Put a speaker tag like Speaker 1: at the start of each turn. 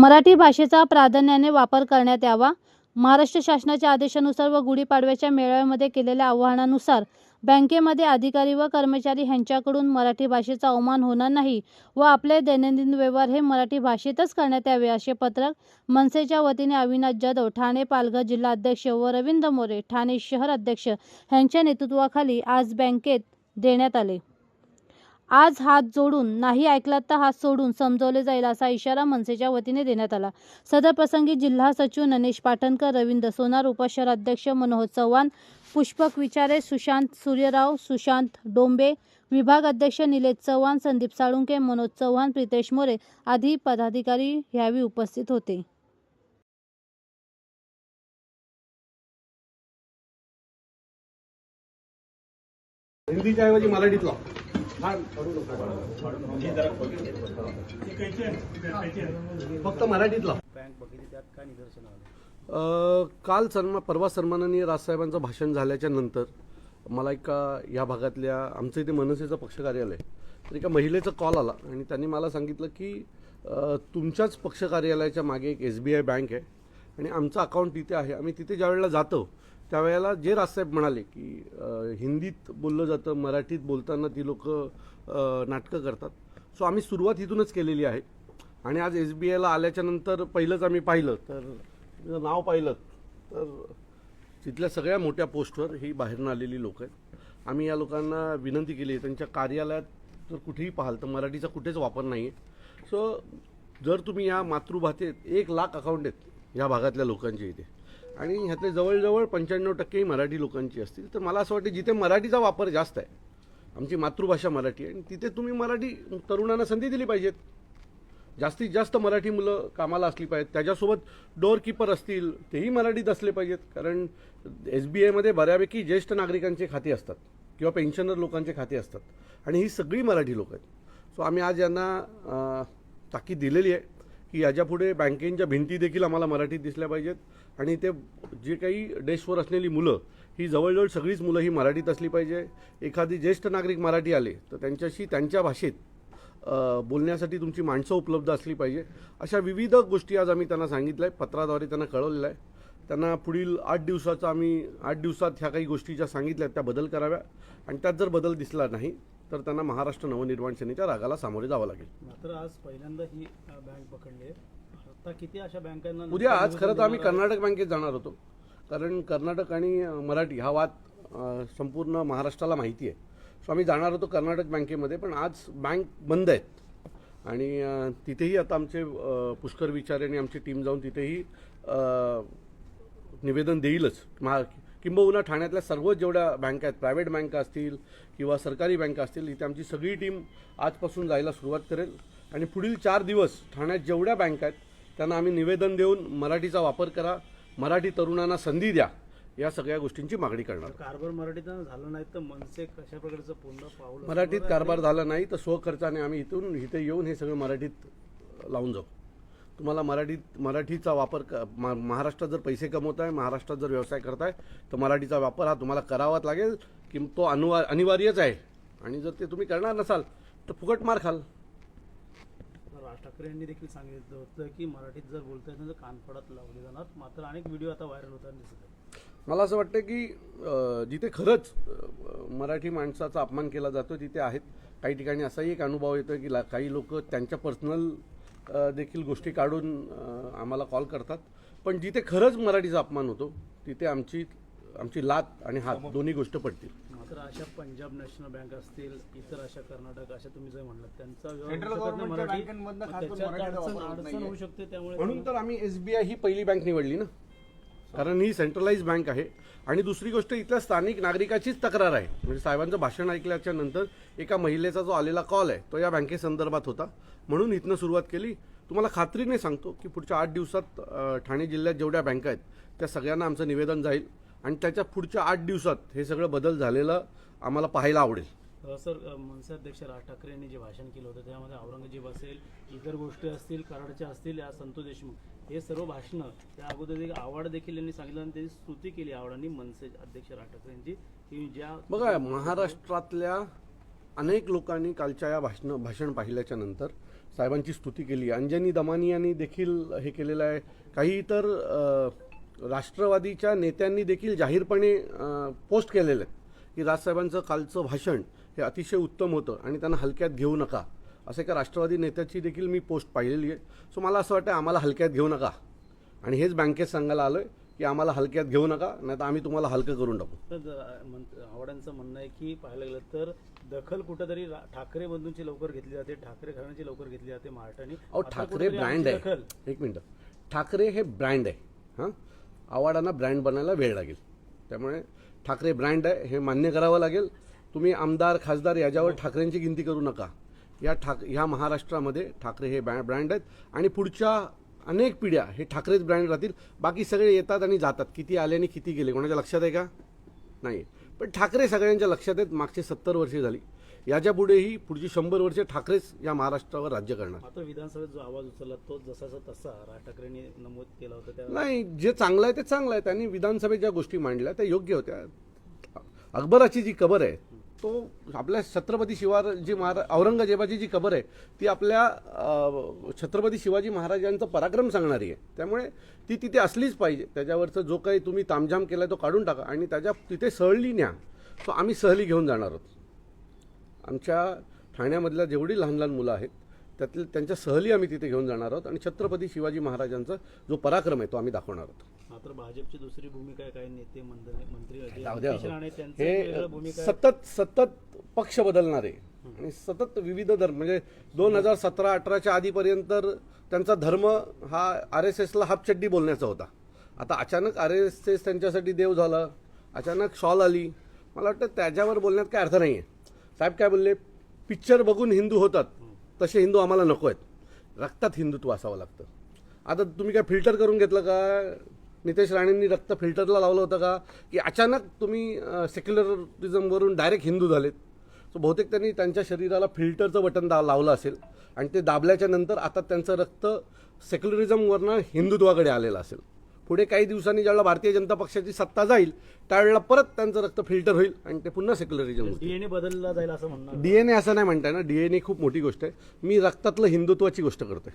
Speaker 1: मराठी भाषेचा प्राधान्याने वापर करण्यात यावा. महाराष्ट्र शासनाच्या आदेशानुसार व गुढीपाडव्याच्या मेळाव्यामध्ये केलेल्या आव्हानानुसार बँकेमध्ये अधिकारी व कर्मचारी ह्यांच्याकडून मराठी भाषेचा अवमान होणार नाही व आपले दैनंदिन व्यवहार हे मराठी भाषेतच करण्यात यावे असे पत्रक मनसेच्या वतीने अविनाश जाधव ठाणे पालघर जिल्हा अध्यक्ष व रवींद्र मोरे ठाणे शहर अध्यक्ष ह्यांच्या नेतृत्वाखाली आज बँकेत देण्यात आले. आज हात जोडून नाही ऐकलात तर हात सोडून समजवले जाईल असा इशारा मनसेच्या वतीने देण्यात आला. सदर प्रसंगी जिल्हा सचिव ननेश पाटणकर रवींद्र सोनार उपशहर अध्यक्ष मनोहर चव्हाण पुष्पक विचारे सुशांत सूर्यराव सुशांत डोंबे विभाग अध्यक्ष निलेश चव्हाण संदीप साळुंके मनोज चव्हाण प्रितेश मोरे आदी पदाधिकारी यावेळी उपस्थित होते.
Speaker 2: हिंदीच्या ऐवजी मराठीत लाव फक्त मराठीतला. काल सन्मा परवा सन्माननीय राजसाहेबांचं भाषण झाल्याच्यानंतर मला एका या भागातल्या आमचं इथे मनसेचं पक्ष कार्यालय तर एका महिलेचा कॉल आला आणि त्यांनी मला सांगितलं की तुमच्याच पक्ष कार्यालयाच्या मागे एक एस बी आय बँक आहे आणि आमचं अकाउंट तिथे आहे. आम्ही तिथे ज्यावेळेला जातो त्यावेळेला जे राजसाहेब म्हणाले की हिंदीत बोललं जातं मराठीत बोलताना ती लोक नाटकं करतात. सो आम्ही सुरुवात इथूनच केलेली आहे. आणि आज एस बी आयला आल्याच्यानंतर पहिलंच आम्ही पाहिलं तर नाव पाहिलं तर तिथल्या सगळ्या मोठ्या पोस्टवर ही बाहेरून आलेली लोक आहेत. आम्ही या लोकांना विनंती केली आहे त्यांच्या कार्यालयात जर कुठेही पाहाल तर मराठीचा कुठेच वापर नाही आहे सो जर तुम्ही या मातृभाषेत एक लाख अकाउंट आहेत या भागातल्या लोकांचे इथे आणि ह्यातले जवळजवळ पंच्याण्णव टक्के मराठी लोकांची असतील. तर मला असं वाटतं जिथे मराठीचा वापर जास्त आहे आमची मातृभाषा मराठी आहे आणि तिथे तुम्ही मराठी तरुणांना संधी दिली पाहिजेत. जास्तीत जास्त मराठी मुलं कामाला असली पाहिजेत. त्याच्यासोबत डोअरकीपर असतील तेही मराठीत असले पाहिजेत. कारण एस बी आयमध्ये बऱ्यापैकी ज्येष्ठ नागरिकांचे खाते असतात किंवा पेन्शनर लोकांचे खाते असतात. आणि ही सगळी मराठी लोक आहेत. सो आम्ही आज यांना ताकीद दिलेली आहे की याच्यापुढे बँकेच्या भिंती देखील आम्हाला मराठीत दिसल्या पाहिजेत. आणि ते जे काही डेस्कवर असलेली मुलं ही जवळजवळ सगळीच मुलं ही मराठीत असली पाहिजे. एखादी ज्येष्ठ नागरिक मराठी आले तर त्यांच्याशी त्यांच्या भाषेत बोलण्यासाठी तुमची माणसं उपलब्ध असली पाहिजे. अशा विविध गोष्टी आज आम्ही त्यांना सांगितलं आहे पत्राद्वारे त्यांना कळवलेलं आहे त्यांना पुढील आठ दिवसाचा आम्ही आठ दिवसात ह्या काही गोष्टी ज्या सांगितल्या आहेत त्या बदल कराव्या. आणि त्यात जर बदल दिसला नाही तर त्यांना महाराष्ट्र नवनिर्माण सेनेच्या रागाला सामोरे जावं लागेल.
Speaker 3: मात्र आज पहिल्यांदा ही बँक पकडली आहे. किती अशा बँकांना
Speaker 2: उद्या आज खरं तर आम्ही? कर्नाटक बँकेत जाणार होतो. कारण कर्नाटक आणि मराठी हा वाद संपूर्ण महाराष्ट्राला माहिती आहे. सो आम्ही जाणार होतो कर्नाटक बँकेमध्ये पण आज बँक बंद आहेत. आणि तिथेही आता आमचे पुष्कर विचारे आणि आमची टीम जाऊन तिथेही निवेदन देईलच. महा किंबहुना ठाण्यातल्या सर्वच जेवढ्या बँका आहेत प्रायव्हेट बँका असतील किंवा सरकारी बँका असतील इथे आमची सगळी टीम आजपासून जायला सुरुवात करेल. आणि पुढील चार दिवस ठाण्यात जेवढ्या बँका आहेत त्यांना आम्ही निवेदन देऊन मराठीचा वापर करा मराठी तरुणांना संधी द्या या सगळ्या गोष्टींची मागणी करणार.
Speaker 3: कारभार मराठीत झालं नाही तर मनसे कशा प्रकारचं पूर्ण पाऊल
Speaker 2: मराठीत कारभार झाला नाही तर स्वखर्चाने आम्ही इथून इथे येऊन हे सगळं मराठीत लावून जाऊ. तुम्हाला मराठीत मराठीचा वापर क- मा- महाराष्ट्रात जर पैसे कमवताय महाराष्ट्रात जर व्यवसाय करताय तर मराठीचा वापर हा तुम्हाला करावाच लागेल की तो अनुवा अनिवार्यच आहे. आणि जर ते तुम्ही करणार नसाल तर फुकट मार खाल.
Speaker 3: ठाकरे यांनी देखील सांगितलं होतं की मराठीत जर बोलता येत तर कानफडात लावले जाणार. मात्र अनेक व्हिडिओ आता व्हायरल होताना दिसत आहे
Speaker 2: मला असं वाटतं की जिथे खरंच मराठी माणसाचा अपमान केला जातो तिथे आहेत. काही ठिकाणी असाही एक अनुभव येतो की ला- काही लोक त्यांच्या पर्सनल देखील गोष्टी काढून आम्हाला कॉल करतात. पण जिथे खरंच मराठीचा अपमान होतो तिथे आमची आमची लात आणि हात दोन्ही गोष्ट पडतील.
Speaker 3: मात्र अशा पंजाब नॅशनल बँक असतील इतर अशा कर्नाटक अशा तुम्ही जे म्हणलात त्यांचा व्यवहार
Speaker 4: सेंट्रल
Speaker 3: होऊ शकत नाही
Speaker 4: गव्हर्नमेंटच्या
Speaker 3: मराठी.
Speaker 4: बँकांमधनं
Speaker 3: मग
Speaker 4: खास करून
Speaker 3: त्याच्यात
Speaker 4: मराठीचा
Speaker 3: अडचण
Speaker 4: वापर होत
Speaker 3: अडचण
Speaker 4: नाहीये.
Speaker 3: होऊ शकते त्यामुळे
Speaker 2: म्हणून तर आम्ही एस बी आय ही पहिली बँक निवडली ना. कारण ही सेंट्रलाइज बँक आहे. आणि दुसरी गोष्ट इथल्या स्थानिक नागरिकाचीच तक्रार आहे. म्हणजे साहेबांचं भाषण ऐकल्याच्या नंतर एका महिलेचा जो आलेला कॉल आहे तो या बँकेसंदर्भात होता. म्हणून इथनं सुरुवात केली. तुम्हाला खात्रीने सांगतो की पुढच्या आठ दिवसात अ, ठाणे जिल्ह्यात जेवढ्या बँका आहेत त्या सगळ्यांना आमचं निवेदन जाईल. आणि त्याच्या पुढच्या आठ दिवसात हे सगळं बदल झालेलं आम्हाला पाहायला आवडेल.
Speaker 3: सर मनसे अध्यक्ष राज ठाकरे यांनी जे भाषण केलं होतं त्यामध्ये औरंगजेब असेल इतर गोष्टी असतील कराडच्या असतील या संतोष देशमुख हे सर्व भाषणं त्या अगोदर एक आवड देखील यांनी सांगितलं आणि त्याची स्तुती केली आवडांनी मनसे अध्यक्ष राज ठाकरे यांची की ज्या
Speaker 2: बघा महाराष्ट्रातल्या अनेक लोकांनी कालच्या या भाषण भाषण पाहिल्याच्या नंतर साहेबांची स्तुती केली. अंजनी दमानी यांनी देखील हे केलेलं आहे. काही तर अ, राष्ट्रवादीच्या नेत्यांनी देखील जाहीरपणे पोस्ट केलेलं आहे की राजसाहेबांचं कालचं भाषण हे अतिशय उत्तम होतं आणि त्यांना हलक्यात घेऊ नका. असं एका राष्ट्रवादी नेत्याची देखील मी पोस्ट पाहिलेली आहे. सो मला असं वाटतं आम्हाला हलक्यात घेऊ नका. आणि हेच बँकेत सांगायला आलोय की आम्हाला हलक्यात घेऊ नका नाही तर आम्ही तुम्हाला हलकं करून टाकू.
Speaker 3: तर आव्हाडांचं म्हणणं आहे की पाहायला गेलं तर दखल कुठंतरी ठाकरे बंधूंची लवकर घेतली जाते ठाकरे घराण्याची लवकर घेतली जाते महाराष्ट्राने.
Speaker 2: अहो ठाकरे ब्रँड आहे. एक मिनटं. ठाकरे हे ब्रँड आहे. हां? आवाडांना ब्रँड बनायला वेळ लागेल. त्यामुळे ठाकरे ब्रँड आहे हे मान्य करावं लागेल. तुम्ही आमदार खासदार याच्यावर ठाकरेंची गिनती करू नका. या ठाक ह्या महाराष्ट्रामध्ये ठाकरे हे ब्रँड आहेत आणि पुढच्या अनेक पिढ्या हे ठाकरेच ब्रँड राहतील. बाकी सगळे येतात आणि जातात. किती आले आणि किती गेले? कोणाच्या लक्षात आहे का? नाही पण ठाकरे सगळ्यांच्या लक्षात आहेत. मागचे सत्तर वर्षे झाली. याच्या पुढेही पुढची शंभर वर्षे ठाकरेच या महाराष्ट्रावर राज्य करणार.
Speaker 3: मात्र विधानसभेत जो आवाज उचलला तो जसाचा तसा राज ठाकरेंनी नमूद केला होता त्या
Speaker 2: नाही जे चांगलं आहे ते चांगलं आहे. त्यांनी विधानसभेत ज्या गोष्टी मांडल्या त्या योग्य होत्या. अकबराची जी कबर आहे तो आपल्या छत्रपती शिवार जी महारा औरंगजेबाची जी कबर आहे ती आपल्या छत्रपती शिवाजी महाराजांचं पराक्रम सांगणारी आहे. त्यामुळे ती तिथे असलीच पाहिजे. त्याच्यावरचं जो काही तुम्ही तामझाम केला तो काढून टाका आणि त्याच्या तिथे सहली न्या. सो आम्ही सहली घेऊन जाणार आहोत. आमच्या ठाण्यामधल्या जेवढी लहान लहान मुलं आहेत त्यातील त्यांच्या सहली आम्ही तिथे घेऊन जाणार आहोत आणि छत्रपती शिवाजी महाराजांचा जो पराक्रम आहे तो आम्ही दाखवणार आहोत.
Speaker 3: मात्र भाजपची दुसरी भूमिका काही नेते मंत्री
Speaker 2: हे. सतत सतत पक्ष बदलणारे आणि सतत विविध धर्म म्हणजे दोन हजार सतरा अठराच्या आधीपर्यंत त्यांचा धर्म हा आर एस एसला हापचड्डी बोलण्याचा होता. आता अचानक आर एस एस त्यांच्यासाठी देव झालं अचानक शॉल आली. मला वाटतं त्याच्यावर बोलण्यात काय अर्थ नाही आहे साहेब काय बोलले? पिक्चर बघून हिंदू होतात. तसे हिंदू आम्हाला नको आहेत. रक्तात हिंदुत्व असावं लागतं. आता तुम्ही काय फिल्टर करून घेतलं का? नितेश राणेंनी रक्त फिल्टरला लावलं होतं का? की अचानक तुम्ही सेक्युलरिझमवरून डायरेक्ट हिंदू झालेत. सो बहुतेक त्यांनी त्यांच्या शरीराला फिल्टरचं बटन दा लावलं असेल. आणि ते दाबल्याच्या नंतर आता त्यांचं रक्त सेक्युलरिझमवरनं हिंदुत्वाकडे आलेलं असेल. पुढे काही दिवसांनी ज्यावेळेला भारतीय जनता पक्षाची सत्ता जाईल त्यावेळेला परत त्यांचं रक्त फिल्टर होईल आणि ते पुन्हा सेक्युलरिझम होईल
Speaker 3: डीएनए बदलला जाईल असं म्हणणं
Speaker 2: डीएनए असं नाही म्हणताय ना डीएनए खूप मोठी गोष्ट आहे. मी रक्तातलं हिंदुत्वाची गोष्ट करतोय.